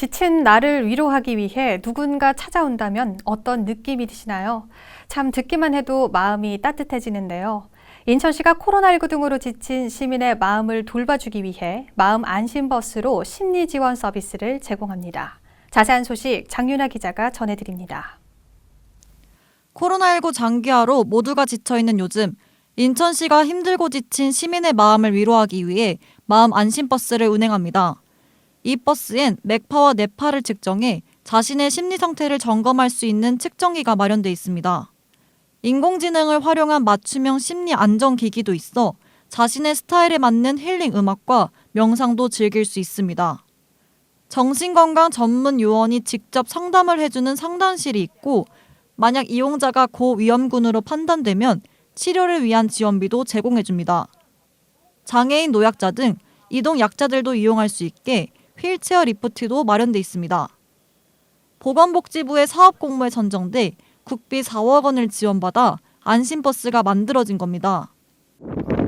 지친 나를 위로하기 위해 누군가 찾아온다면 어떤 느낌이 드시나요? 참 듣기만 해도 마음이 따뜻해지는데요. 인천시가 코로나19 등으로 지친 시민의 마음을 돌봐주기 위해 마음 안심버스로 심리 지원 서비스를 제공합니다. 자세한 소식 장윤아 기자가 전해드립니다. 코로나19 장기화로 모두가 지쳐있는 요즘 인천시가 힘들고 지친 시민의 마음을 위로하기 위해 마음 안심버스를 운행합니다. 이 버스엔 맥파와 뇌파를 측정해 자신의 심리 상태를 점검할 수 있는 측정기가 마련돼 있습니다. 인공지능을 활용한 맞춤형 심리 안정 기기도 있어 자신의 스타일에 맞는 힐링 음악과 명상도 즐길 수 있습니다. 정신건강 전문 요원이 직접 상담을 해주는 상담실이 있고 만약 이용자가 고위험군으로 판단되면 치료를 위한 지원비도 제공해줍니다. 장애인 노약자 등 이동 약자들도 이용할 수 있게 휠체어 리프트도 마련돼 있습니다. 보건복지부의 사업 공모에 선정돼 국비 4억 원을 지원받아 안심버스가 만들어진 겁니다.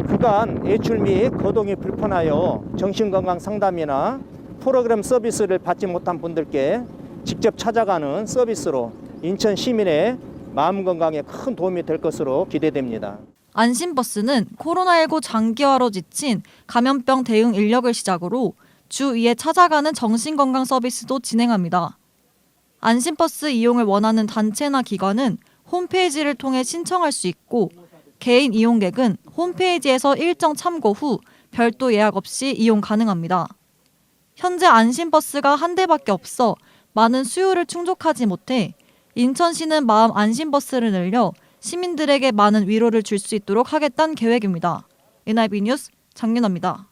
그간 외출 및 거동이 불편하여 정신건강 상담이나 프로그램 서비스를 받지 못한 분들께 직접 찾아가는 서비스로 인천 시민의 마음 건강에 큰 도움이 될 것으로 기대됩니다. 안심버스는 코로나19 장기화로 지친 감염병 대응 인력을 시작으로 주 2회 찾아가는 정신건강 서비스도 진행합니다. 안심버스 이용을 원하는 단체나 기관은 홈페이지를 통해 신청할 수 있고 개인 이용객은 홈페이지에서 일정 참고 후 별도 예약 없이 이용 가능합니다. 현재 안심버스가 한 대밖에 없어 많은 수요를 충족하지 못해 인천시는 마음 안심버스를 늘려 시민들에게 많은 위로를 줄 수 있도록 하겠다는 계획입니다. NIB 뉴스 장윤아입니다.